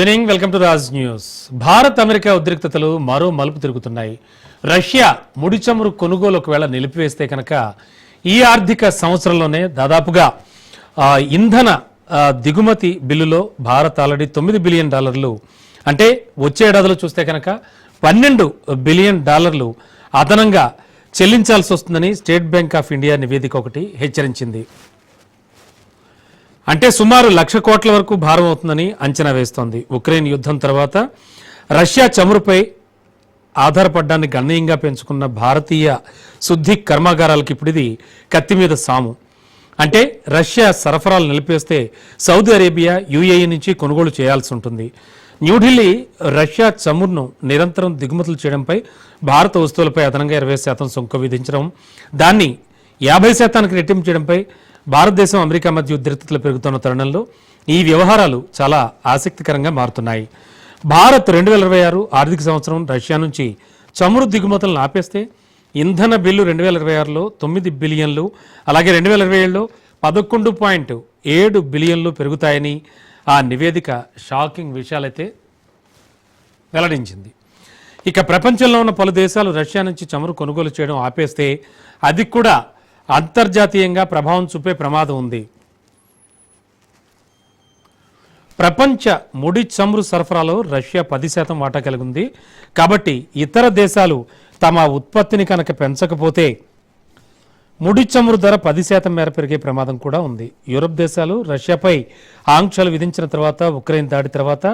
Evening welcome to Raj news Bharat America ఉద్రిక్తతలు మరో మలుపు తిరుగుతున్నాయి. రష్యా ముడి చమురు కొనుగోలు ఒకవేళ నిలిపివేస్తే కనుక ఈ ఆర్థిక సంవత్సరంలోనే దాదాపుగా ఇంధన దిగుమతి బిల్లులో భారత్ ఆల్రెడీ తొమ్మిది బిలియన్ డాలర్లు అంటే వచ్చే ఏడాదిలో చూస్తే కనుక పన్నెండు బిలియన్ డాలర్లు అదనంగా చెల్లించాల్సి వస్తుందని స్టేట్ బ్యాంక్ ఆఫ్ ఇండియా నివేదిక ఒకటి హెచ్చరించింది. అంటే సుమారు లక్ష కోట్ల వరకు భారం అవుతుందని అంచనా వేస్తోంది. ఉక్రెయిన్ యుద్ధం తర్వాత రష్యా చమురుపై ఆధారపడ్డాన్ని గణనీయంగా పెంచుకున్న భారతీయ శుద్ధి కర్మాగారాలకు ఇప్పుడు ఇది కత్తి మీద సాము. అంటే రష్యా సరఫరాలు నిలిపేస్తే సౌదీ అరేబియా యుఏఈ నుంచి కొనుగోలు చేయాల్సి ఉంటుంది. న్యూఢిల్లీ రష్యా చమురును నిరంతరం దిగుమతులు చేయడంపై భారత వస్తువులపై అదనంగా ఇరవై శాతం సుంకం విధించడం దాన్ని యాభై శాతానికి రెట్టింపు చేయడంపై భారతదేశం అమెరికా మధ్య ఉద్రిక్తతలు పెరుగుతున్న తరుణంలో ఈ వ్యవహారాలు చాలా ఆసక్తికరంగా మారుతున్నాయి. భారత్ రెండు వేల ఇరవై ఆరు ఆర్థిక సంవత్సరం రష్యా నుంచి చమురు దిగుమతులను ఆపేస్తే ఇంధన బిల్లు రెండు వేల ఇరవై ఆరులో తొమ్మిది బిలియన్లు అలాగే రెండు వేల ఇరవై ఏడులో పదకొండు పాయింట్ ఏడు బిలియన్లు పెరుగుతాయని ఆ నివేదిక షాకింగ్ విషయాలైతే వెల్లడించింది. ఇక ప్రపంచంలో ఉన్న పలు దేశాలు రష్యా నుంచి చమురు కొనుగోలు చేయడం ఆపేస్తే అది కూడా అంతర్జాతీయంగా ప్రభావం చూపే ప్రమాదం ఉంది. ప్రపంచ ముడి చమురు సరఫరాలో రష్యా పది శాతం వాటా కలిగి ఉంది కాబట్టి ఇతర దేశాలు తమ ఉత్పత్తిని కనుక పెంచకపోతే ముడి చమురు ధర పది శాతం మేర పెరిగే ప్రమాదం కూడా ఉంది. యూరప్ దేశాలు రష్యాపై ఆంక్షలు విధించిన తర్వాత ఉక్రెయిన్ దాడి తర్వాత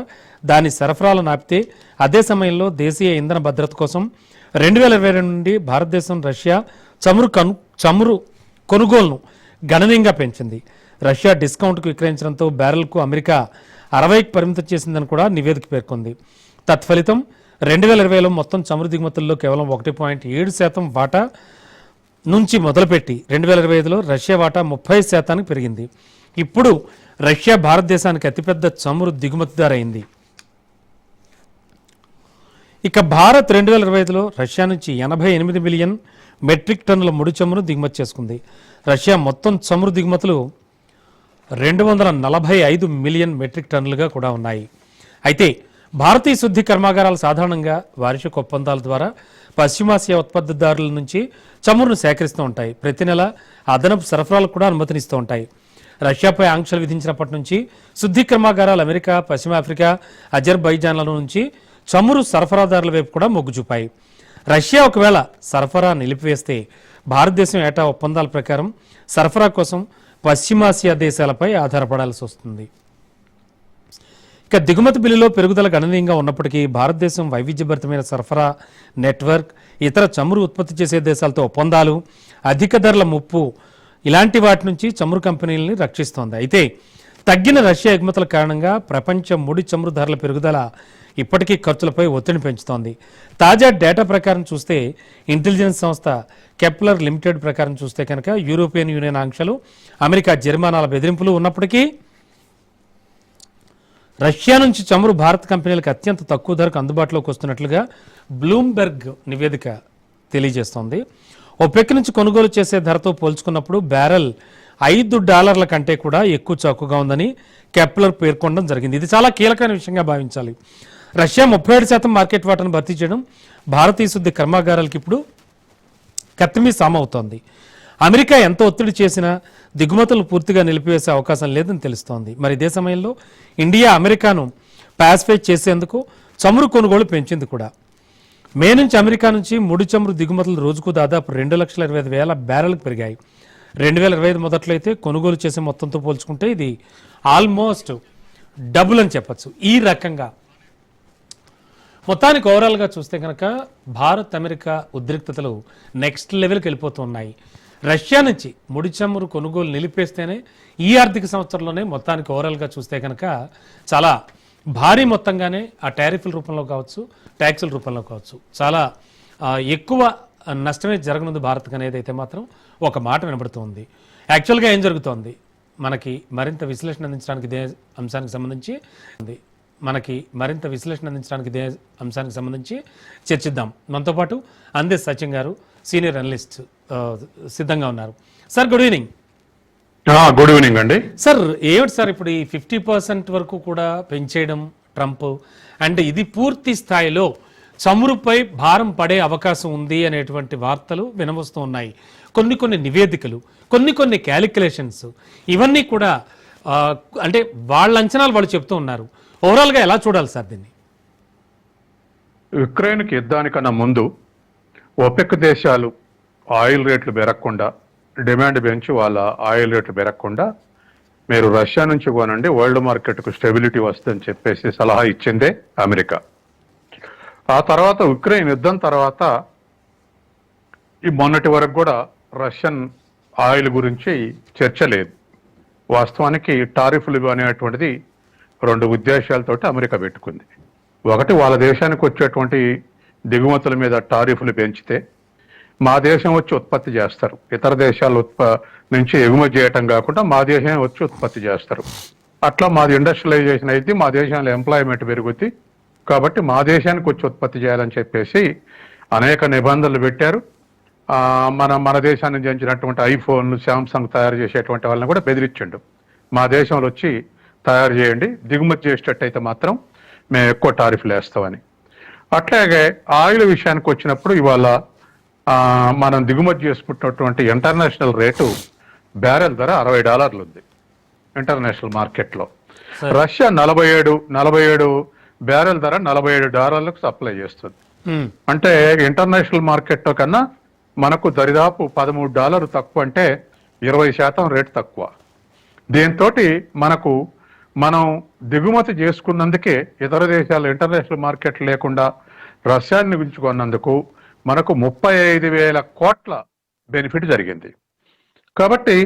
దాని సరఫరాలను ఆపితే అదే సమయంలో దేశీయ ఇంధన భద్రత కోసం రెండు వేల ఇరవై రెండు నుండి భారతదేశం రష్యా చమురు కను చమురు కొనుగోలును గణనీయంగా పెంచింది. రష్యా డిస్కౌంట్కు విక్రయించడంతో బ్యారెల్కు అమెరికా అరవైకి పరిమితం చేసిందని కూడా నివేదిక పేర్కొంది. తత్ఫలితం రెండు వేల ఇరవైలో మొత్తం చమురు దిగుమతుల్లో కేవలం ఒకటి పాయింట్ ఏడు శాతం వాటా నుంచి మొదలుపెట్టి రెండు వేల ఇరవై ఐదులో రష్యా వాటా ముప్పై శాతానికి పెరిగింది. ఇప్పుడు రష్యా భారతదేశానికి అతిపెద్ద చమురు దిగుమతిదారైంది అయింది. ఇక భారత్ రెండు వేల ఇరవై ఐదులో రష్యా నుంచి ఎనభై ఎనిమిది మిలియన్ మెట్రిక్ టన్నుల ముడి చమురు దిగుమతి చేసుకుంది. రష్యా మొత్తం చమురు దిగుమతులు రెండు వందల నలభై ఐదు మిలియన్ మెట్రిక్ టన్నులుగా కూడా ఉన్నాయి. అయితే భారతీయ శుద్ధి కర్మాగారాలు సాధారణంగా వార్షిక ఒప్పందాల ద్వారా పశ్చిమాసియా ఉత్పత్తిదారుల నుంచి చమురును సేకరిస్తూ ఉంటాయి. ప్రతి నెల అదనపు సరఫరాలు కూడా అనుమతినిస్తూ ఉంటాయి. రష్యాపై ఆంక్షలు విధించినప్పటి నుంచి శుద్ధి కర్మాగారాలు అమెరికా పశ్చిమ ఆఫ్రికా అజర్బైజాన్ల నుంచి చమురు సరఫరాదారుల వైపు కూడా మొగ్గు చూపాయి. రష్యా ఒకవేళ సరఫరా నిలిపివేస్తే భారతదేశం ఏటా ఒప్పందాల ప్రకారం సరఫరా కోసం పశ్చిమాసియా దేశాలపై ఆధారపడాల్సి వస్తుంది. ఇక దిగుమతి బిల్లులో పెరుగుదల గణనీయంగా ఉన్నప్పటికీ భారతదేశం వైవిధ్యభరితమైన సరఫరా నెట్వర్క్ ఇతర చమురు ఉత్పత్తి చేసే దేశాలతో ఒప్పందాలు అధిక ధరల ముప్పు ఇలాంటి వాటి నుంచి చమురు కంపెనీలని రక్షిస్తోంది. అయితే తగ్గిన రష్యా ఎగుమతుల కారణంగా ప్రపంచ ముడి చమురు ధరల పెరుగుదల ఇప్పటికీ ఖర్చులపై ఒత్తిడిని పెంచుతోంది. తాజా డేటా ప్రకారం చూస్తే ఇంటెలిజెన్స్ సంస్థ కెప్లర్ లిమిటెడ్ ప్రకారం చూస్తే కనుక యూరోపియన్ యూనియన్ ఆంక్షలు అమెరికా జరిమానాల బెదిరింపులు ఉన్నప్పటికీ రష్యా నుంచి చమురు భారత కంపెనీలకు అత్యంత తక్కువ ధరకు అందుబాటులోకి వస్తున్నట్లుగా బ్లూంబెర్గ్ నివేదిక తెలియజేస్తోంది. ఒపెక్ నుంచి కొనుగోలు చేసే ధరతో పోల్చుకున్నప్పుడు బ్యారెల్ ఐదు డాలర్ల కంటే కూడా ఎక్కువ చౌకగా ఉందని కెప్లర్ పేర్కొనడం జరిగింది. ఇది చాలా కీలకమైన విషయంగా భావించాలి. రష్యా ముప్పై ఏడు శాతం మార్కెట్ వాటాను భర్తీ చేయడం భారతీయ శుద్ధి కర్మాగారాలకు ఇప్పుడు కత్తిమీ సామవుతోంది. అమెరికా ఎంత ఒత్తిడి చేసినా దిగుమతులు పూర్తిగా నిలిపివేసే అవకాశం లేదని తెలుస్తోంది. మరి ఇదే సమయంలో ఇండియా అమెరికాను పాసిఫై చేసేందుకు చమురు కొనుగోలు పెంచింది కూడా. మే నుంచి అమెరికా నుంచి ముడి చమురు దిగుమతులు రోజుకు దాదాపు రెండు లక్షల ఇరవై ఐదు వేల బ్యారెల్కి పెరిగాయి. రెండు వేల ఇరవై ఐదు మొదట్లో అయితే కొనుగోలు చేసే మొత్తంతో పోల్చుకుంటే ఇది ఆల్మోస్ట్ డబుల్ అని చెప్పచ్చు. ఈ రకంగా మొత్తానికి ఓవరాల్గా చూస్తే కనుక భారత్ అమెరికా ఉద్రిక్తతలు నెక్స్ట్ లెవెల్కి వెళ్ళిపోతున్నాయి. రష్యా నుంచి ముడి చమురు కొనుగోలు నిలిపేస్తేనే ఈ ఆర్థిక సంవత్సరంలోనే మొత్తానికి ఓవరాల్గా చూస్తే కనుక చాలా భారీ మొత్తంగానే ఆ టారిఫ్ల రూపంలో కావచ్చు ట్యాక్సుల రూపంలో కావచ్చు. చాలా ఎక్కువ నష్టమే జరగనుంది భారత్కి అనేది అయితే మాత్రం ఒక మాట వినబడుతోంది. యాక్చువల్గా ఏం జరుగుతోంది? మనకి మరింత విశ్లేషణ అందించడానికి ఇదే అంశానికి సంబంధించి ఉంది మనకి మరింత విశ్లేషణ అందించడానికి ఇదే అంశానికి సంబంధించి చర్చిద్దాం. మనతో పాటు అందే సచిన్ గారు సీనియర్ అనలిస్ట్ సిద్ధంగా ఉన్నారు. Sir good evening. Good evening అండి. సార్ ఏమిటి సార్ ఇప్పుడు ఈ ఫిఫ్టీ పర్సెంట్ వరకు కూడా పెంచేయడం ట్రంప్? అండ్ ఇది పూర్తి స్థాయిలో చమురుపై భారం పడే అవకాశం ఉంది అనేటువంటి వార్తలు వినవస్తూ ఉన్నాయి. కొన్ని కొన్ని నివేదికలు కొన్ని కొన్ని క్యాలిక్యులేషన్స్ ఇవన్నీ కూడా అంటే వాళ్ళ అంచనాలు వాళ్ళు చెప్తూ ఉన్నారు. ఓవరాల్గా ఎలా చూడాలి సార్ దీన్ని? యుక్రెయిన్కి యుద్ధానికన్నా ముందు ఒపెక్ దేశాలు ఆయిల్ రేట్లు పెరగకుండా డిమాండ్ పెంచి వాళ్ళ ఆయిల్ రేట్లు పెరగకుండా మీరు రష్యా నుంచి కొనండి వరల్డ్ మార్కెట్కు స్టెబిలిటీ వస్తుందని చెప్పేసి సలహా ఇచ్చిందే అమెరికా. ఆ తర్వాత ఉక్రెయిన్ యుద్ధం తర్వాత ఈ మొన్నటి వరకు కూడా రష్యన్ ఆయిల్ గురించి చర్చ లేదు. వాస్తవానికి టారిఫ్లు అనేటువంటిది రెండు ఉద్దేశాలతోటి అమెరికా పెట్టుకుంది. ఒకటి వాళ్ళ దేశానికి వచ్చేటువంటి దిగుమతుల మీద టారిఫ్లు పెంచితే మా దేశం వచ్చి ఉత్పత్తి చేస్తారు. ఇతర దేశాల ఉత్ప నుంచి ఎగుమతి చేయటం కాకుండా మా దేశం వచ్చి ఉత్పత్తి చేస్తారు. అట్లా మాది ఇండస్ట్రియలైజేషన్ అయితే మా దేశంలో ఎంప్లాయ్మెంట్ పెరుగుద్ది. కాబట్టి మా దేశానికి వచ్చి ఉత్పత్తి చేయాలని చెప్పేసి అనేక నిబంధనలు పెట్టారు. మన మన దేశాన్ని చెందినటువంటి ఐఫోన్లు శాంసంగ్ తయారు చేసేటువంటి వాళ్ళని కూడా బెదిరించండు. మా దేశంలో వచ్చి తయారు చేయండి. దిగుమతి చేసేటట్టయితే మాత్రం మేము ఎక్కువ టారిఫ్లు వేస్తామని. అట్లాగే ఆయిల్ విషయానికి వచ్చినప్పుడు ఇవాళ ఆ, మనం దిగుమతి చేసుకుంటున్నటువంటి ఇంటర్నేషనల్ రేటు బ్యారెల్ ధర అరవై డాలర్లు ఉంది ఇంటర్నేషనల్ మార్కెట్లో. రష్యా నలభై ఏడు నలభై ఏడు బ్యారెల్ ధర నలభై ఏడు డాలర్లకు సప్లై చేస్తుంది. అంటే ఇంటర్నేషనల్ మార్కెట్ కన్నా మనకు దరిదాపు పదమూడు డాలర్ తక్కువ అంటే ఇరవై శాతం రేటు తక్కువ. దీంతో మనకు మనం దిగుమతి చేసుకున్నందుకే ఇతర దేశాల ఇంటర్నేషనల్ మార్కెట్ లేకుండా రష్యాన్ని ఉంచుకున్నందుకు మనకు ముప్పై ఐదు వేల కోట్ల బెనిఫిట్ జరిగింది. కాబట్టి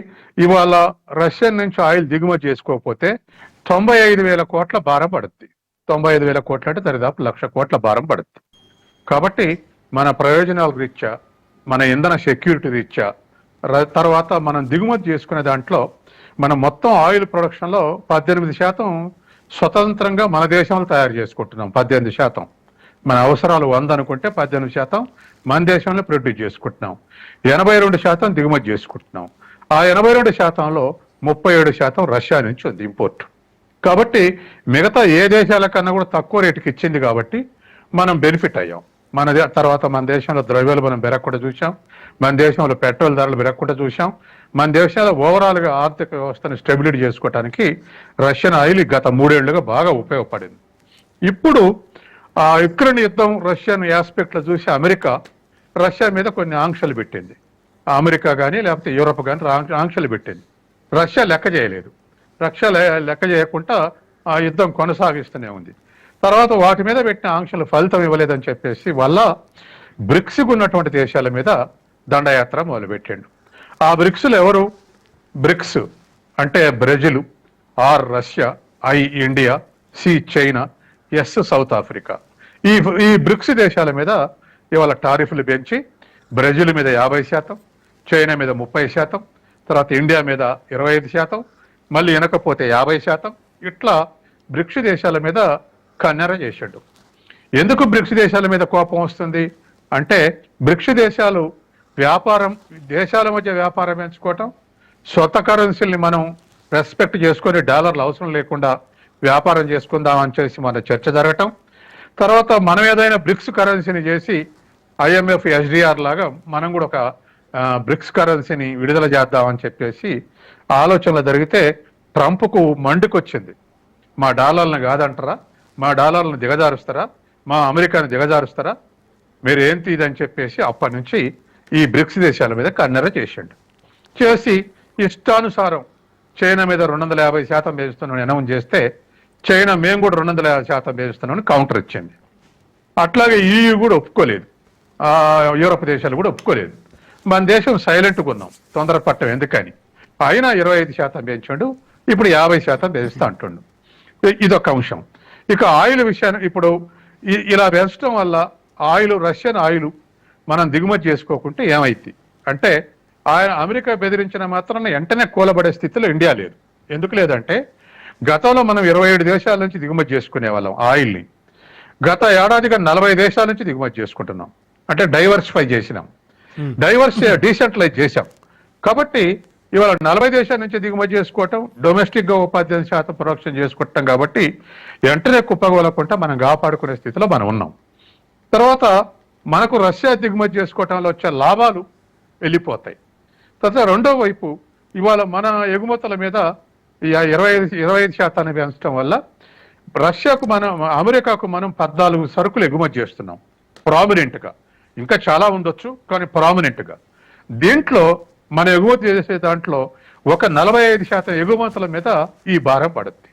ఇవాళ రష్యన్ నుంచి ఆయిల్ దిగుమతి చేసుకోకపోతే తొంభై ఐదు వేల కోట్ల భారం పడుద్ది. తొంభై ఐదు వేల కోట్ల అంటే దరిదాపు లక్ష కోట్ల భారం పడుద్ది. కాబట్టి మన ప్రయోజనాల రీత్యా మన ఇంధన సెక్యూరిటీ రీత్యా తర్వాత మనం దిగుమతి చేసుకునే దాంట్లో మనం మొత్తం ఆయిల్ ప్రొడక్షన్లో పద్దెనిమిది శాతం స్వతంత్రంగా మన దేశంలో తయారు చేసుకుంటున్నాం పద్దెనిమిది శాతం. మన అవసరాలు వంద అనుకుంటే పద్దెనిమిది శాతం మన దేశంలో ప్రొడ్యూస్ చేసుకుంటున్నాం. ఎనభై రెండు శాతం దిగుమతి చేసుకుంటున్నాం. ఆ ఎనభై రెండు శాతంలో ముప్పై ఏడు శాతం రష్యా నుంచి ఉంది ఇంపోర్ట్. కాబట్టి మిగతా ఏ దేశాల కన్నా కూడా తక్కువ రేటుకి ఇచ్చింది కాబట్టి మనం బెనిఫిట్ అయ్యాం. మన తర్వాత మన దేశంలో ద్రవ్యోల్బణం పెరగకుండా చూసాం మన దేశంలో పెట్రోల్ ధరలు పెరగకుండా చూసాం మన దేశంలో ఓవరాల్గా ఆర్థిక వ్యవస్థను స్టెబిలిటీ చేసుకోవడానికి రష్యన్ ఆయిల్ గత మూడేళ్ళుగా బాగా ఉపయోగపడింది. ఇప్పుడు ఆ యుక్రెయిన్ యుద్ధం రష్యన్ యాస్పెక్ట్లో చూసి అమెరికా రష్యా మీద కొన్ని ఆంక్షలు పెట్టింది. అమెరికా కానీ లేకపోతే యూరోప్ కానీ ఆంక్షలు పెట్టింది. రష్యా లెక్క చేయలేదు. రష్యా లెక్క చేయకుండా ఆ యుద్ధం కొనసాగిస్తూనే ఉంది. తర్వాత వాటి మీద పెట్టిన ఆంక్షలు ఫలితం ఇవ్వలేదని చెప్పేసి వల్ల బ్రిక్స్కి ఉన్నటువంటి దేశాల మీద దండయాత్ర మొదలుపెట్టిండు. ఆ బ్రిక్స్లు ఎవరు? బ్రిక్స్ అంటే Brazil R Russia I India C China S South Africa. ఈ ఈ బ్రిక్స్ దేశాల మీద ఇవాళ టారిఫ్లు పెంచి బ్రెజిల్ మీద యాభై శాతం చైనా మీద ముప్పై శాతం తర్వాత ఇండియా మీద ఇరవై ఐదు శాతం మళ్ళీ వినకపోతే యాభై శాతం ఇట్లా బ్రిక్స్ దేశాల మీద కన్నెర చేశాడు ఎందుకు బ్రిక్స్ దేశాల మీద కోపం వస్తుంది? అంటే బ్రిక్స్ దేశాలు వ్యాపారం దేశాల మధ్య వ్యాపారం ఎంచుకోవటం స్వత కరెన్సీని మనం రెస్పెక్ట్ చేసుకొని డాలర్లు అవసరం లేకుండా వ్యాపారం చేసుకుందాం అని చేసి మన చర్చ జరగటం. తర్వాత మనం ఏదైనా బ్రిక్స్ కరెన్సీని చేసి ఐఎంఎఫ్ ఎస్డిఆర్ లాగా మనం కూడా ఒక బ్రిక్స్ కరెన్సీని విడుదల చేద్దామని చెప్పేసి ఆలోచనలు జరిగితే ట్రంప్కు మండుకొచ్చింది. మా డాలర్లను కాదంటారా? మా డాలర్లను దిగజారుస్తారా? మా అమెరికాను దిగజారుస్తారా? మీరు ఏంటి ఇదని చెప్పేసి అప్పటి నుంచి ఈ బ్రిక్స్ దేశాల మీద కన్నెర చేసిండు. చేసి ఇష్టానుసారం చైనా మీద రెండు వందల యాభై శాతం వేస్తున్నామని అనౌన్స్ చేస్తే చైనా మేము కూడా రెండు వందల యాభై శాతం వేస్తున్నామని కౌంటర్ ఇచ్చింది. అట్లాగే ఈయూ కూడా ఒప్పుకోలేదు. ఆ, యూరప్ దేశాలు కూడా ఒప్పుకోలేదు. మన దేశం సైలెంట్గా ఉన్నాం. తొందరపట్టం ఎందుకని? అయినా ఇరవై ఐదు శాతం పెంచాడు ఇప్పుడు యాభై శాతం పెంచుతా అంటుండు. ఇదొక అంశం. ఇక ఆయిల్ విషయాన్ని ఇప్పుడు ఇలా పెంచడం వల్ల ఆయిల్ రష్యన్ ఆయిల్ మనం దిగుమతి చేసుకోకుంటే ఏమైంది అంటే ఆయన అమెరికా బెదిరించిన మాత్రాన వెంటనే కూలబడే స్థితిలో ఇండియా లేదు. ఎందుకు లేదంటే గతంలో మనం ఇరవై ఏడు దేశాల నుంచి దిగుమతి చేసుకునే వాళ్ళం ఆయిల్ని గత ఏడాదిగా నలభై దేశాల నుంచి దిగుమతి చేసుకుంటున్నాం. అంటే డైవర్సిఫై చేసినాం. డైవర్స్ డీసెంట్రలైజ్ చేశాం. కాబట్టి ఇవాళ నలభై దేశాల నుంచి దిగుమతి చేసుకోవటం డొమెస్టిక్గా ఓ పద్దెనిమిది శాతం ప్రొడక్షన్ చేసుకుంటాం కాబట్టి వెంటనే కుప్పగోలకుండా మనం కాపాడుకునే స్థితిలో మనం ఉన్నాం. తర్వాత మనకు రష్యా దిగుమతి చేసుకోవటంలో వచ్చే లాభాలు వెళ్ళిపోతాయి. తర్వాత రెండో వైపు ఇవాళ మన ఎగుమతుల మీద ఈ ఇరవై ఐదు ఇరవై ఐదు శాతాన్ని పెంచడం వల్ల రష్యాకు మనం అమెరికాకు మనం పద్నాలుగు సరుకులు ఎగుమతి చేస్తున్నాం. ప్రామినెంట్గా. ఇంకా చాలా ఉండొచ్చు కానీ ప్రామినెంట్గా. దీంట్లో మన ఎగుమతి చేసే దాంట్లో ఒక నలభై ఐదు శాతం ఎగుమతుల మీద ఈ భారం పడుద్ది.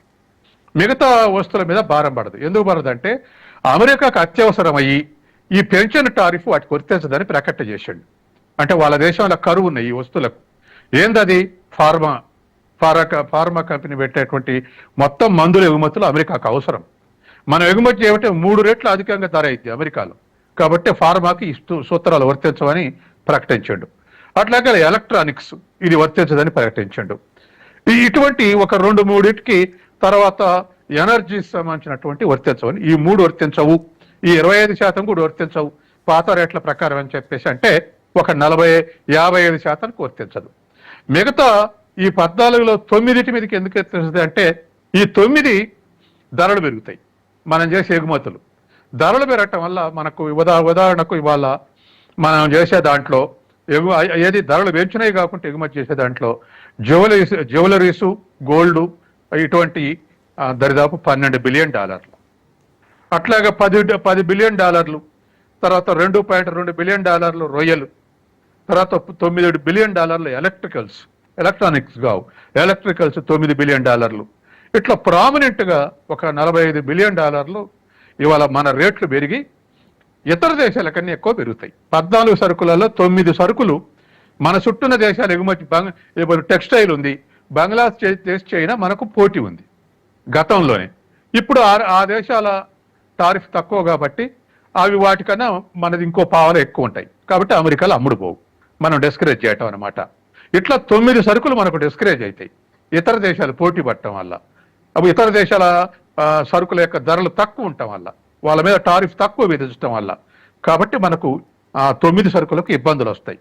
మిగతా వస్తువుల మీద భారం పడదు. ఎందుకు పడదు అంటే అమెరికాకు అత్యవసరమయ్యి ఈ పెన్షన్ టారిఫ్ వాటికి వర్తించదని ప్రకటన చేశాడు. అంటే వాళ్ళ దేశంలో కరువు ఉన్నాయి ఈ వస్తువులకు. ఏందది? ఫార్మా ఫారా ఫార్మా కంపెనీ పెట్టేటువంటి మొత్తం మందుల ఎగుమతులు అమెరికాకు అవసరం. మనం ఎగుమతి చేయబట్టి మూడు రెట్లు అధికంగా ధర అయింది అమెరికాలో. కాబట్టి ఫార్మాకి ఇస్తూ సూత్రాలు వర్తించమని ప్రకటించాడు. అట్లాగే ఎలక్ట్రానిక్స్ ఇది వర్తించదని ప్రకటించాడు. ఈ- ఇటువంటి ఒక రెండు మూడింటికి తర్వాత ఎనర్జీ సంబంధించినటువంటి వర్తించవని ఈ మూడు వర్తించవు. ఈ ఇరవై ఐదు శాతం కూడా వర్తించవు. పాత రేట్ల ప్రకారం అని చెప్పేసి అంటే ఒక నలభై యాభై ఐదు శాతానికి వర్తించదు. మిగతా ఈ పద్నాలుగులో తొమ్మిదిటి మీదకి ఎందుకు ఎత్తుంది అంటే ఈ తొమ్మిది ధరలు పెరుగుతాయి. మనం చేసే ఎగుమతులు. ధరలు పెరగటం వల్ల మనకు ఉదా ఉదాహరణకు ఇవాళ మనం చేసే దాంట్లో ఎగు ఏది ధరలు పెంచినవి కాకుండా ఎగుమతి చేసే దాంట్లో జ్యువెలరీస్ జ్యువెలరీసు గోల్డ్ ఇటువంటి దరిదాపు పన్నెండు బిలియన్ డాలర్లు. అట్లాగే పది పది బిలియన్ డాలర్లు తర్వాత రెండు పాయింట్ రెండు బిలియన్ డాలర్లు రొయ్యలు తర్వాత తొమ్మిది బిలియన్ డాలర్లు ఎలక్ట్రికల్స్ ఎలక్ట్రానిక్స్ కావు ఎలక్ట్రికల్స్ తొమ్మిది బిలియన్ డాలర్లు. ఇట్లా ప్రామినెంట్గా ఒక నలభై ఐదు బిలియన్ డాలర్లు ఇవాళ మన రేట్లు పెరిగి ఇతర దేశాల కన్నా ఎక్కువ పెరుగుతాయి. పద్నాలుగు సరుకులలో తొమ్మిది సరుకులు మన చుట్టూన్న దేశాలు ఎగుమతి బంగ్ టెక్స్టైల్ ఉంది బంగ్లాదేశ్ చైనా మనకు పోటీ ఉంది గతంలోనే. ఇప్పుడు ఆ ఆ దేశాల టారిఫ్ తక్కువ కాబట్టి అవి వాటికన్నా మనది ఇంకో పావలు ఎక్కువ ఉంటాయి. కాబట్టి అమెరికాలో అమ్ముడు పోవు. మనం డిస్కరేజ్ చేయటం అనమాట ఇట్లా తొమ్మిది సరుకులు మనకు డిస్కరేజ్ అవుతాయి ఇతర దేశాలు పోటీ పడటం వల్ల. అవి ఇతర దేశాల సరుకుల యొక్క ధరలు తక్కువ ఉండటం వల్ల. వాళ్ళ మీద టారిఫ్ తక్కువ విధించడం వల్ల. కాబట్టి మనకు ఆ తొమ్మిది సరుకులకు ఇబ్బందులు వస్తాయి.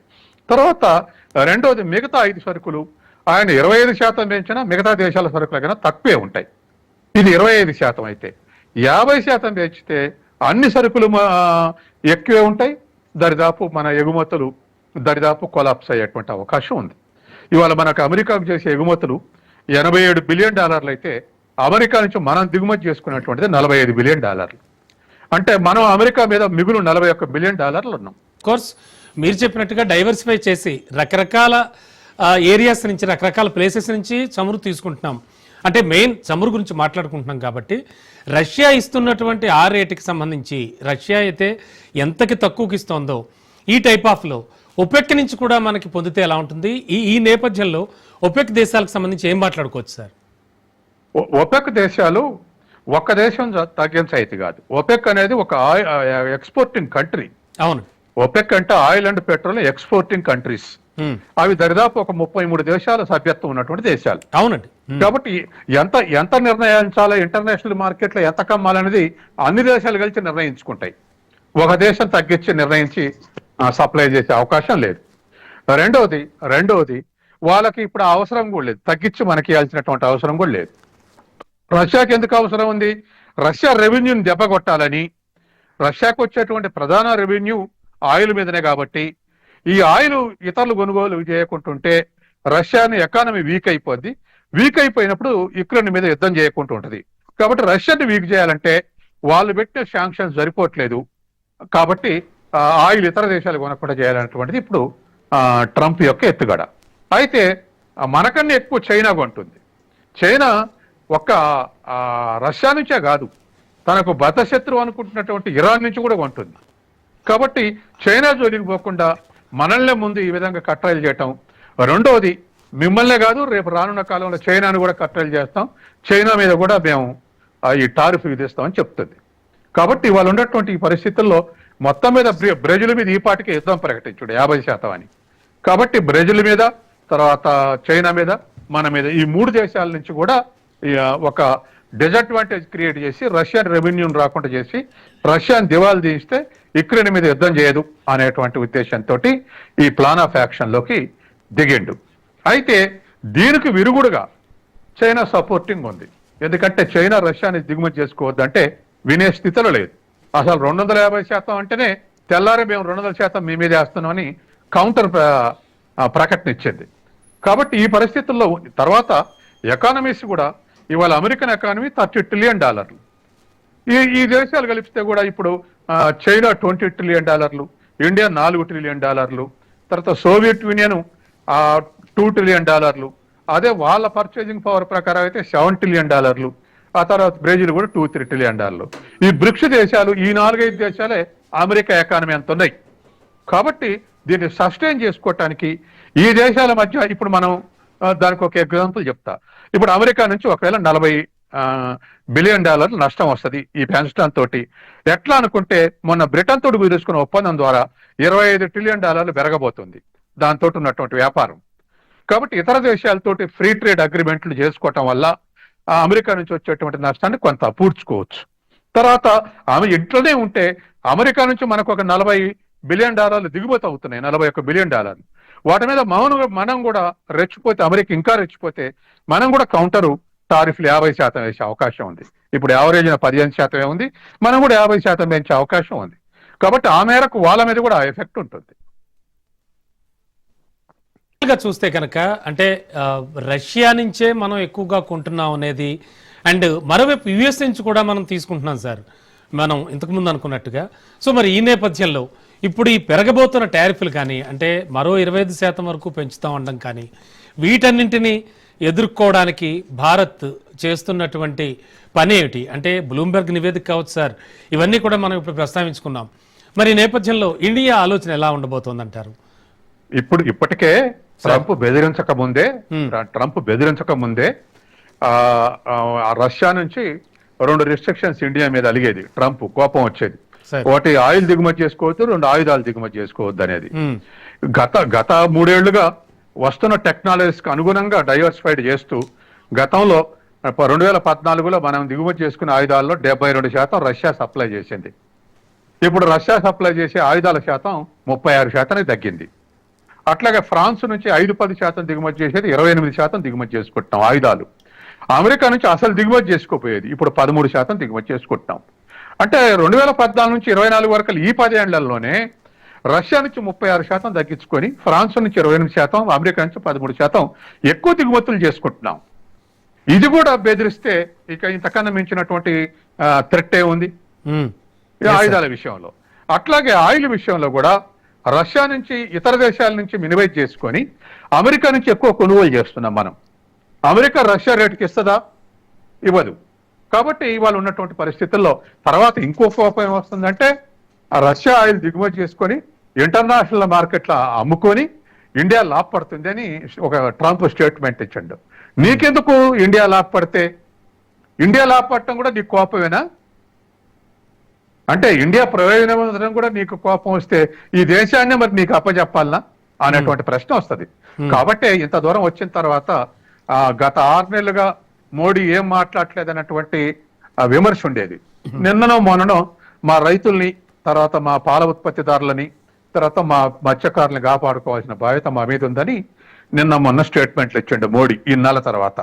తర్వాత రెండవది మిగతా ఐదు సరుకులు ఆయన ఇరవై ఐదు శాతం పెంచినా మిగతా దేశాల సరుకుల కన్నా తక్కువే ఉంటాయి. ఇది ఇరవై ఐదు శాతం అయితే. యాభై శాతం పెంచితే అన్ని సరుకులు మా- ఎక్కువే ఉంటాయి. దరిదాపు మన ఎగుమతులు దరిదాపు కొలాప్స్ అయ్యేటువంటి అవకాశం ఉంది. ఇవాళ మనకు అమెరికాకు చేసే ఎగుమతులు ఎనభై ఏడు బిలియన్ డాలర్లు అయితే అమెరికా నుంచి మనం దిగుమతి చేసుకున్నటువంటిది నలభై ఐదు బిలియన్ డాలర్లు. అంటే మనం అమెరికా మీద మిగులు నలభై ఒక్క బిలియన్ డాలర్లు ఉన్నాం. కోర్స్ మీరు చెప్పినట్టుగా డైవర్సిఫై చేసి రకరకాల ఏరియాస్ నుంచి రకరకాల ప్లేసెస్ నుంచి చమురు తీసుకుంటున్నాం. అంటే మెయిన్ చమురు గురించి మాట్లాడుకుంటున్నాం కాబట్టి రష్యా ఇస్తున్నటువంటి ఆ రేటుకి సంబంధించి రష్యా అయితే ఎంతకి తక్కువకి ఇస్తోందో ఈ టైప్ ఆఫ్లో ఒపెక్ నుంచి కూడా మనకి పొందితే ఎలా ఉంటుంది? ఈ ఈ నేపథ్యంలో ఒపెక్ దేశాలకు సంబంధించి ఏం మాట్లాడుకోవచ్చు సార్? ఒపెక్ దేశాలు ఒక్క దేశం తగ్గించైతే కాదు. ఒపెక్ అనేది ఒక ఎక్స్పోర్టింగ్ కంట్రీ. అవును. ఒపెక్ అంటే oil and petrol exporting countries. అవి దరిదాపు ఒక ముప్పై మూడు దేశాల సభ్యత్వం ఉన్నటువంటి దేశాలు. అవునండి. కాబట్టి ఎంత ఎంత నిర్ణయించాలో ఇంటర్నేషనల్ మార్కెట్లో ఎంత కమ్మాలనేది అన్ని దేశాలు కలిసి నిర్ణయించుకుంటాయి. ఒక దేశం తగ్గించి నిర్ణయించి సప్లై చేసే అవకాశం లేదు. రెండవది రెండవది వాళ్ళకి ఇప్పుడు అవసరం కూడా లేదు. తగ్గించి మనకి ఇవ్వాల్సినటువంటి అవసరం కూడా లేదు. రష్యాకి ఎందుకు అవసరం ఉంది? రష్యా రెవెన్యూని దెబ్బ కొట్టాలని. రష్యాకు వచ్చేటువంటి ప్రధాన రెవెన్యూ ఆయిల్ మీదనే కాబట్టి ఈ ఆయిల్ ఇతరులు కొనుగోలు చేయకుంటుంటే రష్యాని ఎకానమీ వీక్ అయిపోద్ది. వీక్ అయిపోయినప్పుడు యుక్రెయిన్ మీద యుద్ధం చేయకుండా ఉంటుంది. కాబట్టి రష్యాని వీక్ చేయాలంటే వాళ్ళు పెట్టిన శాంక్షన్స్ సరిపోవట్లేదు. కాబట్టి ఆయిల్ ఇతర దేశాలు కొనకుండా చేయాలన్నటువంటిది ఇప్పుడు ట్రంప్ యొక్క ఎత్తుగడ. అయితే మనకన్నా ఎక్కువ చైనా కొంటుంది. చైనా ఒక్క రష్యా నుంచే కాదు. తనకు బద్ధశత్రువు అనుకుంటున్నటువంటి ఇరాన్ నుంచి కూడా కొంటుంది. కాబట్టి చైనా జోలికి పోకుండా మనల్నే ముందు ఈ విధంగా కట్టలు చేయటం. రెండవది మిమ్మల్నే కాదు రేపు రానున్న కాలంలో చైనాను కూడా కట్టలు చేస్తాం. చైనా మీద కూడా మేము ఆ, ఈ టారిఫ్ విధిస్తామని చెప్తుంది. కాబట్టి వాళ్ళు ఉన్నటువంటి ఈ పరిస్థితుల్లో మొత్తం మీద బ్రెజిల్ మీద ఈ పాటికి యుద్ధం ప్రకటించుడు యాభై శాతం అని. కాబట్టి బ్రెజిల్ మీద తర్వాత చైనా మీద మన మీద ఈ మూడు దేశాల నుంచి కూడా ఒక డిసడ్వాంటేజ్ క్రియేట్ చేసి రష్యన్ రెవెన్యూని రాకుండా చేసి రష్యాని దివాలు తీస్తే యుక్రెయిన్ మీద యుద్ధం చేయదు అనేటువంటి ఉద్దేశంతో ఈ ప్లాన్ ఆఫ్ యాక్షన్లోకి దిగిండు. అయితే దీనికి విరుగుడుగా చైనా సపోర్టింగ్ ఉంది. ఎందుకంటే చైనా రష్యాని దిగుమతి చేసుకోవద్దంటే వినే స్థితిలో లేదు. అసలు రెండు వందల యాభై శాతం అంటేనే తెల్లారి మేము రెండు వందల శాతం మీ మీద వేస్తున్నామని కౌంటర్ ప్రకటన ఇచ్చింది కాబట్టి ఈ పరిస్థితుల్లో తర్వాత ఎకానమీస్ కూడా ఇవాళ అమెరికన్ ఎకానమీ థర్టీ ట్రిలియన్ డాలర్లు. ఈ ఈ దేశాలు కలిపితే కూడా ఇప్పుడు చైనా ట్వంటీ ట్రిలియన్ డాలర్లు ఇండియా నాలుగు ట్రిలియన్ డాలర్లు తర్వాత సోవియట్ యూనియన్ టూ ట్రిలియన్ డాలర్లు అదే వాళ్ళ పర్చేజింగ్ పవర్ ప్రకారం అయితే సెవెన్ ట్రిలియన్ డాలర్లు ఆ తర్వాత బ్రెజిల్ కూడా టూ త్రీ ట్రిలియన్ డాలర్లు. ఈ బ్రిక్స్ దేశాలు ఈ నాలుగైదు దేశాలే అమెరికా ఎకానమీ అంత ఉన్నాయి. కాబట్టి దీన్ని సస్టైన్ చేసుకోవటానికి ఈ దేశాల మధ్య ఇప్పుడు మనం దానికి ఒక ఎగ్జాంపుల్ చెప్తా. ఇప్పుడు అమెరికా నుంచి ఒకవేళ నలభై బిలియన్ డాలర్లు నష్టం వస్తుంది ఈ పెన్షన్ తోటి. ఎట్లా అనుకుంటే మొన్న బ్రిటన్ తోటి కుదుర్చుకున్న ఒప్పందం ద్వారా ఇరవై ఐదు ట్రిలియన్ డాలర్లు పెరగబోతుంది. దాంతో ఉన్నటువంటి వ్యాపారం. కాబట్టి ఇతర దేశాలతోటి ఫ్రీ ట్రేడ్ అగ్రిమెంట్లు చేసుకోవటం వల్ల ఆ అమెరికా నుంచి వచ్చేటువంటి నష్టాన్ని కొంత పూడ్చుకోవచ్చు. తర్వాత ఆమె ఇంట్లోనే ఉంటే అమెరికా నుంచి మనకు ఒక నలభై బిలియన్ డాలర్లు దిగుమతి అవుతున్నాయి నలభై ఒక బిలియన్ డాలర్లు వాటి మీద మౌనంగా మనం కూడా రెచ్చిపోతే అమెరికా ఇంకా రెచ్చిపోతే మనం కూడా కౌంటరు టారిఫ్లు యాభై శాతం వేసే అవకాశం ఉంది. ఇప్పుడు యావరేజ్ పదిహేను శాతమే ఉంది. మనం కూడా యాభై శాతం పెంచే అవకాశం ఉంది. కాబట్టి ఆ మేరకు వాళ్ళ మీద కూడా ఎఫెక్ట్ ఉంటుంది. చూస్తే కనుక అంటే రష్యా నుంచే మనం ఎక్కువగా కొంటున్నాం అనేది అండ్ మరోవైపు యుఎస్ నుంచి కూడా మనం తీసుకుంటున్నాం సార్. మనం ఇంతకుముందు అనుకున్నట్టుగా. సో మరి ఈ నేపథ్యంలో ఇప్పుడు ఈ పెరగబోతున్న టారిఫ్లు కానీ అంటే మరో ఇరవై ఐదు శాతం వరకు పెంచుతాం అనడం కానీ వీటన్నింటినీ ఎదుర్కోవడానికి భారత్ చేస్తున్నటువంటి పని ఏమిటి అంటే బ్లూంబెర్గ్ నివేదిక కావచ్చు సార్. ఇవన్నీ కూడా మనం ఇప్పుడు ప్రస్తావించుకున్నాం. మరి నేపథ్యంలో ఇండియా ఆలోచన ఎలా ఉండబోతోందంటారు? ఇప్పుడు ఇప్పటికే ట్రంప్ బెదిరించక ముందే ట్రంప్ బెదిరించక ముందే రష్యా నుంచి రెండు రిస్ట్రిక్షన్స్ ఇండియా మీద అలిగేది. ట్రంప్ కోపం వచ్చేది. ఒకటి ఆయిల్ దిగుమతి చేసుకోవద్దు రెండు ఆయుధాలు దిగుమతి చేసుకోవద్దు అనేది గత గత మూడేళ్ళుగా వస్తున్న టెక్నాలజీస్కి అనుగుణంగా డైవర్సిఫైడ్ చేస్తూ గతంలో రెండు వేల పద్నాలుగులో మనం దిగుమతి చేసుకున్న ఆయుధాల్లో డెబ్బై రెండు శాతం రష్యా సప్లై చేసింది. ఇప్పుడు రష్యా సప్లై చేసే ఆయుధాల శాతం ముప్పై ఆరు శాతానికి తగ్గింది. అట్లాగే ఫ్రాన్స్ నుంచి ఐదు పది శాతం దిగుమతి చేసేది ఇరవై ఎనిమిది శాతం దిగుమతి చేసుకుంటున్నాం ఆయుధాలు. అమెరికా నుంచి అసలు దిగుమతి చేసుకోపోయేది. ఇప్పుడు పదమూడు శాతం దిగుమతి చేసుకుంటున్నాం. అంటే రెండు వేల పద్నాలుగు నుంచి ఇరవై నాలుగు వరకు ఈ పదేళ్ళలోనే రష్యా నుంచి ముప్పై ఆరు శాతం తగ్గించుకొని ఫ్రాన్స్ నుంచి ఇరవై ఎనిమిది శాతం అమెరికా నుంచి పదమూడు శాతం ఎక్కువ దిగుమతులు చేసుకుంటున్నాం. ఇది కూడా బెదిరిస్తే ఇక ఇంతకన్నా మించినటువంటి థ్రెట్ ఉంది ఆయుధాల విషయంలో. అట్లాగే ఆయిల్ విషయంలో కూడా రష్యా నుంచి ఇతర దేశాల నుంచి మినివైజ్ చేసుకొని అమెరికా నుంచి ఎక్కువ కొనుగోలు చేస్తున్నాం మనం. అమెరికా రష్యా రేటుకి ఇస్తుందా? ఇవ్వదు. కాబట్టి ఇవాళ ఉన్నటువంటి పరిస్థితుల్లో తర్వాత ఇంకో కోపం ఏమొస్తుందంటే ఆ రష్యా ఆయిల్ దిగుమతి చేసుకొని ఇంటర్నేషనల్ మార్కెట్లో అమ్ముకొని ఇండియా లాభపడుతుంది అని ఒక ట్రంప్ స్టేట్మెంట్ ఇచ్చిండు. నీకెందుకు ఇండియా లాభపడితే ఇండియా లాభపడటం కూడా నీకు కోపమేనా? అంటే ఇండియా ప్రయోజనం కూడా నీకు కోపం వస్తే ఈ దేశాన్ని మరి నీకు అప్పచెప్పాలనా అనేటువంటి ప్రశ్న వస్తది. కాబట్టి ఇంత దూరం వచ్చిన తర్వాత ఆ గత ఆరు నెలలుగా మోడీ ఏం మాట్లాడలేదు అన్నటువంటి విమర్శ ఉండేది. నిన్ననో మొన్ననో మా రైతుల్ని తర్వాత మా పాల ఉత్పత్తిదారులని తర్వాత మా మత్స్యకారులను కాపాడుకోవాల్సిన బాధ్యత మా మీద ఉందని నిన్న మొన్న స్టేట్మెంట్లు ఇచ్చిండు మోడీ ఈ నెల తర్వాత.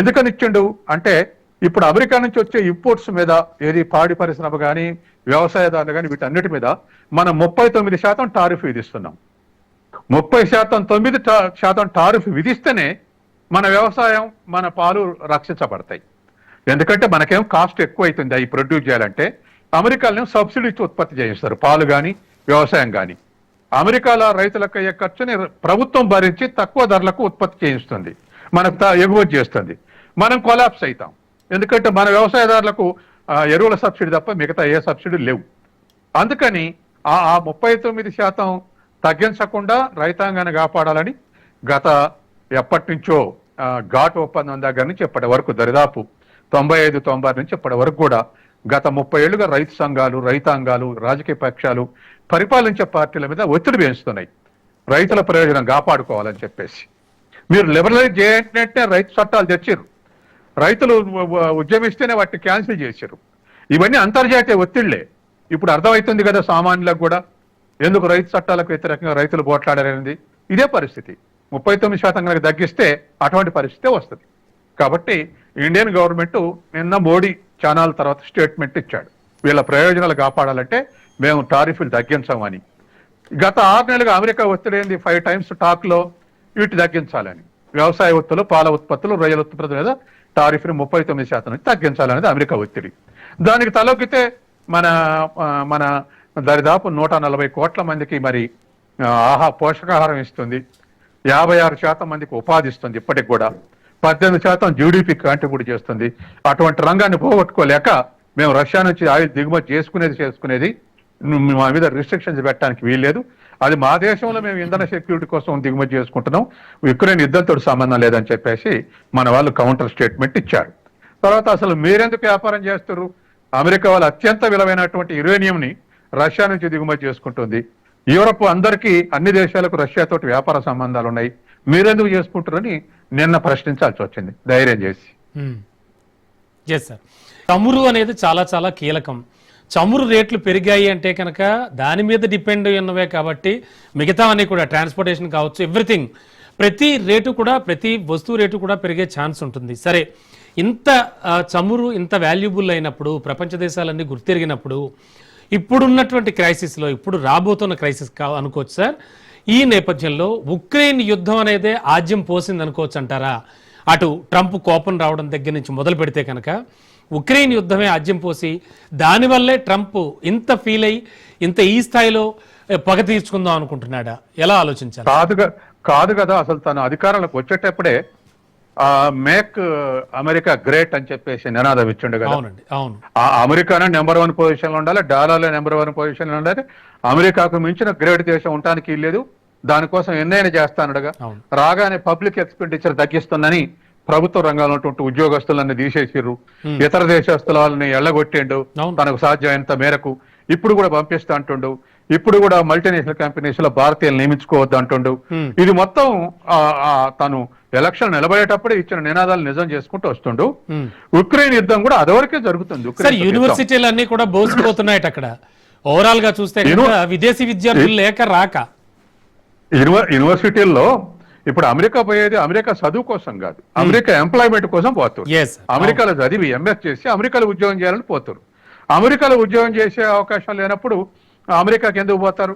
ఎందుకని ఇచ్చిండు? అంటే ఇప్పుడు అమెరికా నుంచి వచ్చే ఇంపోర్ట్స్ మీద ఏది పాడి పరిశ్రమ కానీ వ్యవసాయదారులు కానీ వీటన్నిటి మీద మనం ముప్పై తొమ్మిది శాతం టారిఫ్ విధిస్తున్నాం. ముప్పై శాతం తొమ్మిది శాతం టారిఫ్ విధిస్తేనే మన వ్యవసాయం మన పాలు రక్షించబడతాయి. ఎందుకంటే మనకేం కాస్ట్ ఎక్కువ అవుతుంది అవి ప్రొడ్యూస్ చేయాలంటే? అమెరికాలో సబ్సిడీ ఇచ్చి ఉత్పత్తి చేయిస్తారు. పాలు కానీ వ్యవసాయం కానీ అమెరికాలో రైతులకు అయ్యే ఖర్చుని ప్రభుత్వం భరించి తక్కువ ధరలకు ఉత్పత్తి చేయిస్తుంది. మనకు ఎగుమతి చేస్తుంది. మనం కొలాప్స్ అవుతాం ఎందుకంటే మన వ్యవసాయదారులకు ఎరువుల సబ్సిడీ తప్ప మిగతా ఏ సబ్సిడీ లేవు. అందుకని ఆ ముప్పై తొమ్మిది శాతం తగ్గించకుండా రైతాంగాన్ని కాపాడాలని గత ఎప్పటి నుంచో ఘాట్ ఒప్పందం దగ్గర నుంచి ఇప్పటి వరకు దరిదాపు తొంభై ఐదు తొంభై నుంచి ఇప్పటి వరకు కూడా గత ముప్పై ఏళ్ళుగా రైతు సంఘాలు రైతాంగాలు రాజకీయ పక్షాలు పరిపాలించే పార్టీల మీద ఒత్తిడి పెంచుతున్నాయి. రైతుల ప్రయోజనం కాపాడుకోవాలని చెప్పేసి. మీరు లిబరలైజ్ చేయంటే రైతు చట్టాలు తెచ్చారు రైతులు ఉద్యమిస్తేనే వాటిని క్యాన్సిల్ చేశారు ఇవన్నీ అంతర్జాతీయ ఒత్తిళ్ళే. ఇప్పుడు అర్థమవుతుంది కదా సామాన్యులకు కూడా. ఎందుకు రైతు చట్టాలకు వ్యతిరేకంగా రైతులు పోట్లాడారనేది? ఇదే పరిస్థితి. ముప్పై తొమ్మిది శాతం కనుక తగ్గిస్తే అటువంటి పరిస్థితే వస్తుంది. కాబట్టి ఇండియన్ గవర్నమెంట్ నిన్న మోడీ ఛానల్ తర్వాత స్టేట్మెంట్ ఇచ్చాడు. వీళ్ళ ప్రయోజనాలు కాపాడాలంటే మేము టారిఫ్లు తగ్గించామని. గత ఆరు నెలలుగా అమెరికా ఒత్తిడి ఫైవ్ టైమ్స్ టాక్లో వీటి తగ్గించాలని. వ్యవసాయ ఉత్పత్తులు పాల ఉత్పత్తులు రొయ్యల ఉత్పత్తుల మీద టారిఫ్ని ముప్పై తొమ్మిది శాతం నుంచి తగ్గించాలనేది అమెరికా ఒత్తిడి. దానికి తలొక్కితే మన మన దరిదాపు నూట నలభై కోట్ల మందికి మరి ఆహా పోషకాహారం ఇస్తుంది. యాభై ఆరు శాతం మందికి ఉపాధి ఇస్తుంది ఇప్పటికి కూడా. పద్దెనిమిది శాతం జీడిపి కాంట్రిబ్యూట్ చేస్తుంది. అటువంటి రంగాన్ని పోగొట్టుకోలేక మేము రష్యా నుంచి ఆయిల్ దిగుమతి చేసుకునేది చేసుకునేది మా మీద రిస్ట్రిక్షన్స్ పెట్టడానికి వీల్లేదు. అది మా దేశంలో మేము ఇంధన సెక్యూరిటీ కోసం దిగుమతి చేసుకుంటున్నాం. యుక్రెయిన్ యుద్ధంతో సంబంధం లేదని చెప్పేసి మన వాళ్ళు కౌంటర్ స్టేట్మెంట్ ఇచ్చారు. తర్వాత అసలు మీరెందుకు వ్యాపారం చేస్తారు అమెరికా వాళ్ళు అత్యంత విలువైనటువంటి యురేనియం ని రష్యా నుంచి దిగుమతి చేసుకుంటుంది. యూరప్ అందరికీ అన్ని దేశాలకు రష్యాతోటి వ్యాపార సంబంధాలు ఉన్నాయి. మీరెందుకు చేసుకుంటారని నిన్న ప్రశ్నించాల్సి వచ్చింది. ధైర్యం చేసి. ఎస్ సార్ చమురు అనేది చాలా చాలా కీలకం. చమురు రేట్లు పెరిగాయి అంటే కనుక దాని మీద డిపెండ్ ఉన్నవే కాబట్టి మిగతా అన్ని కూడా ట్రాన్స్పోర్టేషన్ కావచ్చు ఎవ్రీథింగ్. ప్రతి రేటు కూడా ప్రతి వస్తువు రేటు కూడా పెరిగే ఛాన్స్ ఉంటుంది. సరే ఇంత చమురు ఇంత వాల్యుబుల్ అయినప్పుడు ప్రపంచ దేశాలన్నీ గుర్తిరిగినప్పుడు ఇప్పుడున్నటువంటి క్రైసిస్లో ఇప్పుడు రాబోతున్న క్రైసిస్ కా అనుకోవచ్చు సార్ ఈ నేపథ్యంలో ఉక్రెయిన్ యుద్ధం అనేదే ఆజ్యం పోసింది అనుకోవచ్చు అంటారా అటు ట్రంప్ కోపం రావడం దగ్గర నుంచి మొదలు పెడితే కనుక ఉక్రెయిన్ యుద్ధమే ఆజ్యం పోసి దానివల్లే ట్రంప్ ఇంత ఫీల్ అయ్యి ఇంత ఈ స్థాయిలో పగ తీర్చుకుందాం అనుకుంటున్నాడా? ఎలా ఆలోచించాలి? కాదు కాదు కదా అసలు తను అధికారంలోకి వచ్చేటప్పుడే మేక్ అమెరికా గ్రేట్ అని చెప్పేసి నినాదం ఇచ్చిండు కదా. అవును. ఆ అమెరికానే నెంబర్ వన్ పొజిషన్లో ఉండాలి డాలర్లో నెంబర్ వన్ పొజిషన్లో ఉండాలి. అమెరికాకు మించిన గ్రేట్ దేశం ఉండడానికి లేదు. దానికోసం ఎన్నైనా చేస్తానడుగా. రాగానే పబ్లిక్ ఎక్స్పెండిచర్ తగ్గిస్తుందని ప్రభుత్వ రంగంలో ఉన్నటువంటి ఉద్యోగస్తులన్నీ తీసేసిర్రు. ఇతర దేశస్తుల వాళ్ళని ఎల్లగొట్టిండు. అవును. తనకు సాధ్యమైనంత మేరకు ఇప్పుడు కూడా పంపిస్తా అంటుండు. ఇప్పుడు కూడా మల్టీనేషనల్ కంపెనీస్లో భారతీయులు నియమించుకోవద్దు అంటుండు. ఇది మొత్తం తను ఎలక్షన్ నిలబడేటప్పుడే ఇచ్చిన నినాదాలు నిజం చేసుకుంటూ వస్తుండు. ఉక్రెయిన్ యుద్ధం కూడా అదవరకే జరుగుతుంది. యూనివర్సిటీలు అన్ని కూడా బోసిపోతున్నాయట అక్కడ. ఓవరాల్గా చూస్తే విదేశీ విద్యార్థులు లేక రాక. యూనివ- యూనివర్సిటీల్లో ఇప్పుడు అమెరికా పోయేది అమెరికా చదువు కోసం కాదు. అమెరికా ఎంప్లాయ్మెంట్ కోసం పోతారు. అమెరికాలో చదివి ఎంఎస్ చేసి అమెరికాలో ఉద్యోగం చేయాలని పోతారు. అమెరికాలో ఉద్యోగం చేసే అవకాశం లేనప్పుడు అమెరికాకి ఎందుకు పోతారు?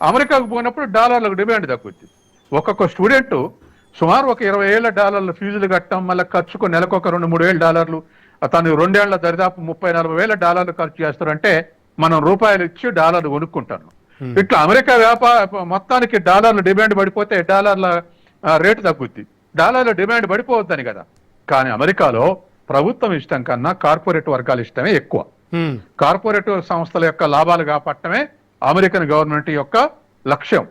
అమెరికాకు పోయినప్పుడు డాలర్లకు డిమాండ్ తగ్గుద్ది ఒక్కొక్క స్టూడెంట్ సుమారు ఒక ఇరవై ఏళ్ళ డాలర్లు ఫీజులు కట్టడం మళ్ళీ ఖర్చుకు నెలకు ఒక రెండు మూడు వేల డాలర్లు తను రెండేళ్ళ దరిదాపు ముప్పై నలభై వేల డాలర్లు ఖర్చు చేస్తారంటే మనం రూపాయలు ఇచ్చి డాలర్లు కొనుక్కుంటాను. ఇట్లా అమెరికా వ్యాపార మొత్తానికి డాలర్ల డిమాండ్ పడిపోతే డాలర్ల రేటు తగ్గుద్ది డాలర్ల డిమాండ్ పడిపోవద్దని కదా. కానీ అమెరికాలో ప్రభుత్వం ఇష్టం కన్నా కార్పొరేట్ వర్గాల ఇష్టమే ఎక్కువ. కార్పొరేట్ సంస్థల యొక్క లాభాలు కాపాడటమే అమెరికన్ గవర్నమెంట్ యొక్క లక్ష్యం.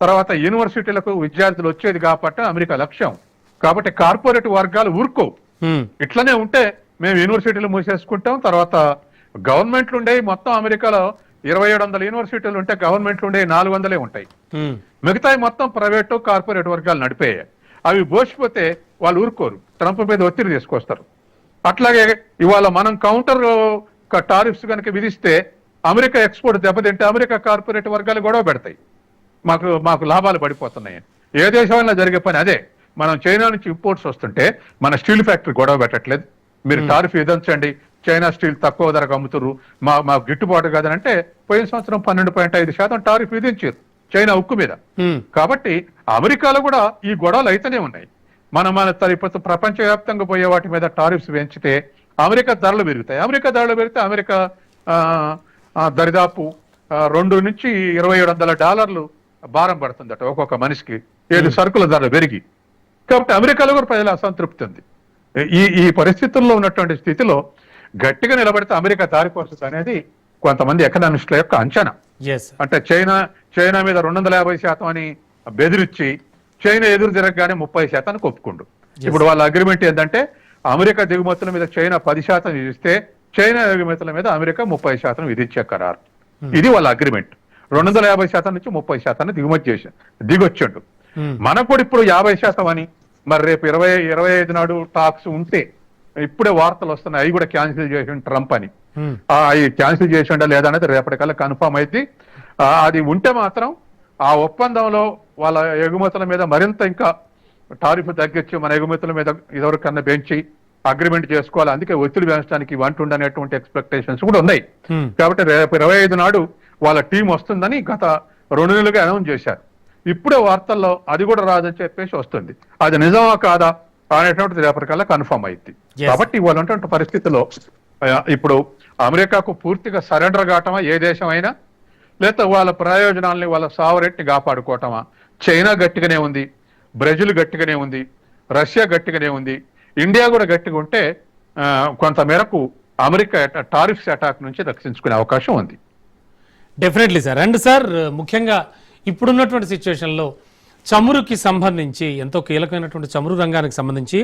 తర్వాత యూనివర్సిటీలకు విద్యార్థులు వచ్చేది కాపాడటం అమెరికా లక్ష్యం. కాబట్టి కార్పొరేట్ వర్గాలు ఊరుకో హ్మ్. ఇట్లనే ఉంటే మేము యూనివర్సిటీలు మూసేసుకుంటాం. తర్వాత గవర్నమెంట్లు ఉండే మొత్తం అమెరికాలో ఇరవై ఏడు వందల యూనివర్సిటీలు ఉంటే గవర్నమెంట్లు ఉండే నాలుగు వందలే ఉంటాయి. హ్మ్. మిగతాయి మొత్తం ప్రైవేటు కార్పొరేట్ వర్గాలు నడిపేయాయి అవి బోసిపోతే వాళ్ళు ఊరుకోరు. ట్రంప్ మీద ఒత్తిడి తీసుకొస్తారు. అట్లాగే ఇవాళ మనం కౌంటర్ టారిఫ్స్ కనుక విధిస్తే అమెరికా ఎక్స్పోర్ట్ దెబ్బతింటే అమెరికా కార్పొరేట్ వర్గాలు గొడవ పెడతాయి. మాకు మాకు లాభాలు పడిపోతున్నాయి. ఏ దేశమైనా జరిగే పని అదే. మనం చైనా నుంచి ఇంపోర్ట్స్ వస్తుంటే మన స్టీల్ ఫ్యాక్టరీ గొడవ పెట్టట్లేదు. మీరు టారిఫ్ విధించండి. చైనా స్టీల్ తక్కువ ధరకు అమ్ముతున్నారు మా మా గిట్టుబాటు కాదనంటే పోయిన సంవత్సరం పన్నెండు పాయింట్ ఐదు శాతం టారిఫ్ విధించారు చైనా ఉక్కు మీద. కాబట్టి అమెరికాలో కూడా ఈ గొడవలు అయితేనే ఉన్నాయి. మన మన ప్రపంచవ్యాప్తంగా పోయే వాటి మీద టారిఫ్స్ పెంచితే అమెరికా ధరలు పెరుగుతాయి. అమెరికా ధరలు పెరిగితే అమెరికా దరిదాపు రెండు నుంచి ఇరవై ఏడు వందల డాలర్లు భారం పడుతుందట ఒక్కొక్క మనిషికి. ఏడు సరుకుల ధరలు పెరిగి. కాబట్టి అమెరికాలో కూడా ప్రజల అసంతృప్తి ఉంది. ఈ ఈ పరిస్థితుల్లో ఉన్నటువంటి స్థితిలో గట్టిగా నిలబడితే అమెరికా దారిపోతుంది అనేది కొంతమంది ఎకనామిస్టుల యొక్క అంచనా. అంటే చైనా చైనా మీద రెండు వందల యాభై శాతం అని బెదిరించి చైనా ఎదురు తిరగగానే ముప్పై శాతానికి ఒప్పుకుండు ఇప్పుడు వాళ్ళ అగ్రిమెంట్ ఏంటంటే అమెరికా దిగుమతుల మీద చైనా పది శాతం విధిస్తే చైనా దిగుమతుల మీద అమెరికా ముప్పై శాతం విధించే ఖరారు. ఇది వాళ్ళ అగ్రిమెంట్ రెండు వందల యాభై శాతం నుంచి ముప్పై శాతాన్ని దిగుమతి చేసి దిగొచ్చిండు. హ్మ్. మనకు కూడా ఇప్పుడు యాభై శాతం అని. మరి రేపు ఇరవై ఇరవై ఐదు నాడు టాక్స్ ఉంటే ఇప్పుడే వార్తలు వస్తున్నాయి అవి కూడా క్యాన్సిల్ చేసి ట్రంప్ అని. అవి క్యాన్సిల్ చేసిండా లేదా అనేది రేపటికల్లా కన్ఫర్మ్ అయితే అది ఉంటే మాత్రం ఆ ఒప్పందంలో వాళ్ళ ఎగుమతుల మీద మరింత ఇంకా టారిఫ్ తగ్గించి మన ఎగుమతుల మీద ఇదివరకన్నా పెంచి అగ్రిమెంట్ చేసుకోవాలి. అందుకే ఒత్తిడి పెంచడానికి వంటుండ అనేటువంటి ఎక్స్పెక్టేషన్స్ కూడా ఉన్నాయి. కాబట్టి రేపు ఇరవై ఐదు నాడు వాళ్ళ టీం వస్తుందని గత రెండు నెలలుగా అనౌన్స్ చేశారు. ఇప్పుడే వార్తల్లో అది కూడా రాదని చెప్పేసి వస్తుంది. అది నిజమా కాదా అనేటువంటిది రేపటికల్లా కన్ఫర్మ్ అయింది. కాబట్టి ఇవాళ ఉన్నటువంటి పరిస్థితిలో ఆ, ఇప్పుడు అమెరికాకు పూర్తిగా సరెండర్ కావటమా ఏ దేశం అయినా లేదా వాళ్ళ ప్రయోజనాల్ని వాళ్ళ సావరెట్ని కాపాడుకోవటమా చైనా గట్టిగానే ఉంది బ్రెజిల్ గట్టిగానే ఉంది రష్యా గట్టిగానే ఉంది ఇండియా కూడా గట్టిగా ఉంటే కొంత మేరకు అమెరికా టారిఫ్స్ అటాక్ నుంచి రక్షించుకునే అవకాశం ఉంది డెఫినెట్లీ సార్ అండ్ సార్ ముఖ్యంగా ఇప్పుడున్నటువంటి సిచ్యువేషన్లో చమురుకి సంబంధించి ఎంతో కీలకమైనటువంటి చమురు రంగానికి సంబంధించి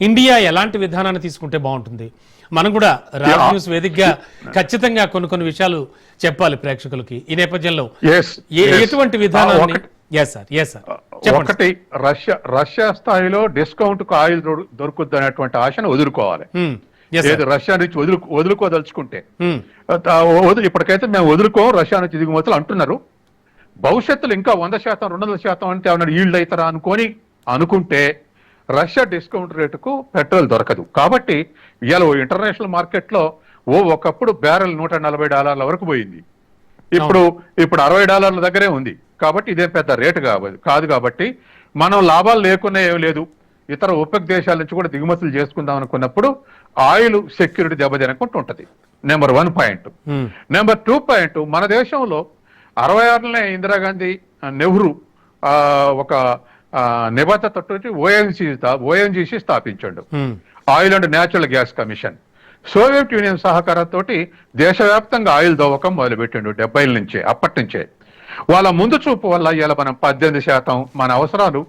ఇండియా ఎలాంటి విధానాన్ని తీసుకుంటే బాగుంటుంది మనం కూడా రాజ్. న్యూస్ వేదికగా ఖచ్చితంగా కొన్ని కొన్ని విషయాలు చెప్పాలి ప్రేక్షకులకి ఈ నేపథ్యంలో. ఎటువంటి విధానాన్ని ఒకటి- రష్యా రష్యా స్థాయిలో డిస్కౌంట్కు ఆయిల్ దొరు- దొరుకుద్ది అనేటువంటి ఆశను వదులుకోవాలి. ఎస్ ఏది రష్యా నుంచి వదులు వదులుకోదలుచుకుంటే. Hmm. ఇప్పటికైతే మేము వదులుకోం రష్యా నుంచి దిగుమతులు అంటున్నారు. భవిష్యత్తులో ఇంకా వంద శాతం రెండు వందల శాతం అంటే ఏమన్నా ఈల్డ్ అవుతారా అనుకొని అనుకుంటే రష్యా డిస్కౌంట్ రేటుకు పెట్రోల్ దొరకదు. కాబట్టి ఇవాళ ఇంటర్నేషనల్ మార్కెట్లో ఓ ఒకప్పుడు బ్యారెల్ నూట నలభై డాలర్ల వరకు పోయింది. ఇప్పుడు ఇప్పుడు అరవై డాలర్ల దగ్గరే ఉంది. కాబట్టి ఇదేం పెద్ద రేటు కాదు కాదు కాబట్టి మనం లాభాలు లేకున్నా ఏం లేదు. ఇతర ఉపక్ దేశాల నుంచి కూడా దిగుమతులు చేసుకుందాం అనుకున్నప్పుడు ఆయిల్ సెక్యూరిటీ దెబ్బతినకుండా ఉంటది number one point. Number two point మన దేశంలో అరవై ఆరులోనే ఇందిరాగాంధీ నెహ్రూ ఒక ఆ, నిబద్ధతతో ఓఎన్జీ ఓఎన్జీసీ స్థాపించాడు. Oil and natural gas commission. Soviet Union సహకారంతో దేశవ్యాప్తంగా ఆయిల్ దవ్వకం మొదలుపెట్టిండు డెబ్బైల నుంచే అప్పటి నుంచే వాళ్ళ ముందు చూపు వల్ల ఇవాళ మనం పద్దెనిమిది శాతం మన అవసరాలు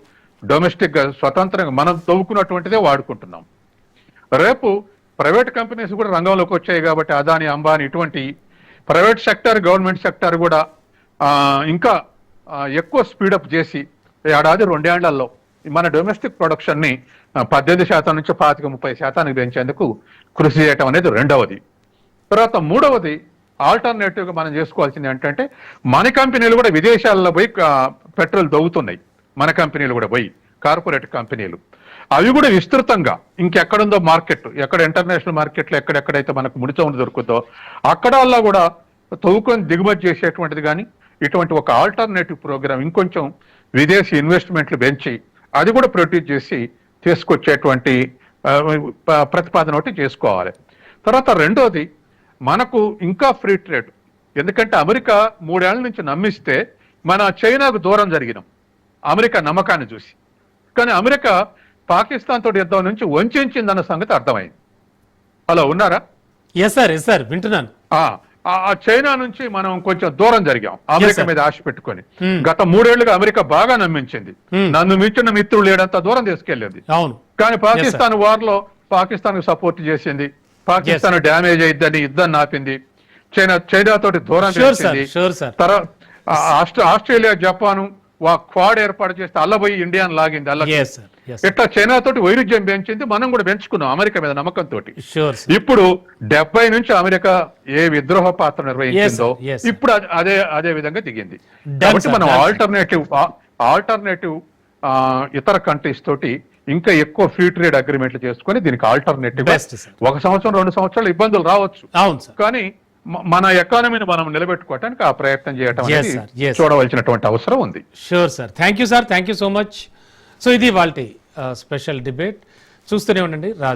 డొమెస్టిక్గా స్వతంత్రంగా మనం తవ్వుకున్నటువంటిదే వాడుకుంటున్నాం. రేపు ప్రైవేట్ కంపెనీస్ కూడా రంగంలోకి వచ్చాయి కాబట్టి అదాని అంబానీ ఇటువంటి ప్రైవేట్ సెక్టర్ గవర్నమెంట్ సెక్టర్ కూడా ఇంకా ఎక్కువ స్పీడప్ చేసి ఏడాది రెండేళ్ళలో మన డొమెస్టిక్ ప్రొడక్షన్ని పద్దెనిమిది శాతం నుంచి పాతిక ముప్పై శాతానికి పెంచేందుకు కృషి చేయటం అనేది రెండవది. తర్వాత మూడవది ఆల్టర్నేటివ్గా మనం చేసుకోవాల్సింది ఏంటంటే మన కంపెనీలు కూడా విదేశాల్లో పోయి పెట్రోల్ దొవుతున్నాయి మన కంపెనీలు కూడా పోయి కార్పొరేట్ కంపెనీలు. అవి కూడా విస్తృతంగా ఇంకెక్కడుందో మార్కెట్ ఎక్కడ ఇంటర్నేషనల్ మార్కెట్లో ఎక్కడెక్కడైతే మనకు ముడి చమురు దొరుకుతుందో అక్కడల్లా కూడా తవ్వుకొని దిగుమతి చేసేటువంటిది కానీ ఇటువంటి ఒక ఆల్టర్నేటివ్ ప్రోగ్రామ్ ఇంకొంచెం విదేశీ ఇన్వెస్ట్మెంట్లు పెంచి అది కూడా ప్రొడ్యూస్ చేసి తీసుకొచ్చేటువంటి ప్రతిపాదన ఒకటి చేసుకోవాలి. తర్వాత రెండోది మనకు ఇంకా ఫ్రీ ట్రేడ్. ఎందుకంటే అమెరికా మూడేళ్ళ నుంచి నమ్మిస్తే మన చైనాకు దూరం జరిగినాం. అమెరికా నమ్మకాన్ని చూసి. కానీ అమెరికా పాకిస్తాన్ తోటి యుద్ధం నుంచి వంచిందన్న సంగతి అర్థమైంది. అలా ఉన్నారా? ఎస్ సార్ ఎస్ సార్ వింటున్నాను. ఆ చైనా నుంచి మనం కొంచెం దూరం జరిగాం అమెరికా. మీద ఆశ పెట్టుకొని. Hmm. గత మూడేళ్ళుగా అమెరికా బాగా నమ్మించింది. Hmm. నన్ను మించిన మిత్రుడు లేడంత దూరం తీసుకెళ్ళింది. అవును. కానీ పాకిస్తాన్ వార్లో పాకిస్తాన్ సపోర్ట్ చేసింది. పాకిస్తాన్ డ్యామేజ్ అయిద్దని యుద్ధం ఆపింది చైనా చైనా తోటి దూరం చేసింది. ఆస్ట్రేలియా జపాను వా క్వాడ్ ఏర్పాటు చేస్తే అల్లబోయి ఇండియాను లాగింది అల్ల ఇట్లా చైనా తోటి వైరుధ్యం పెంచింది మనం కూడా పెంచుకున్నాం అమెరికా మీద నమ్మకంతో ఇప్పుడు డెబ్బై నుంచి అమెరికా ఏ విద్రోహ పాత్ర నిర్వహించిందో. ఇప్పుడు అది- అదే విధంగా దిగింది కాబట్టి. మనం. ఆల్టర్నేటివ్ ఆల్టర్నేటివ్ ఇతర కంట్రీస్ తోటి ఇంకా ఎక్కువ ఫ్రీ ట్రేడ్ అగ్రిమెంట్లు చేసుకొని దీనికి ఆల్టర్నేటివ్. ఒక సంవత్సరం రెండు సంవత్సరాలు ఇబ్బందులు రావచ్చు కానీ మన ఎకానమీని మనం నిలబెట్టుకోవటానికి ఆ ప్రయత్నం. Yes. చూడవలసినటువంటి అవసరం ఉంది sure sir thank you sir thank you so much so ఇది వాళ్ళ స్పెషల్ డిబేట్. చూస్తూనే ఉండండి రాజు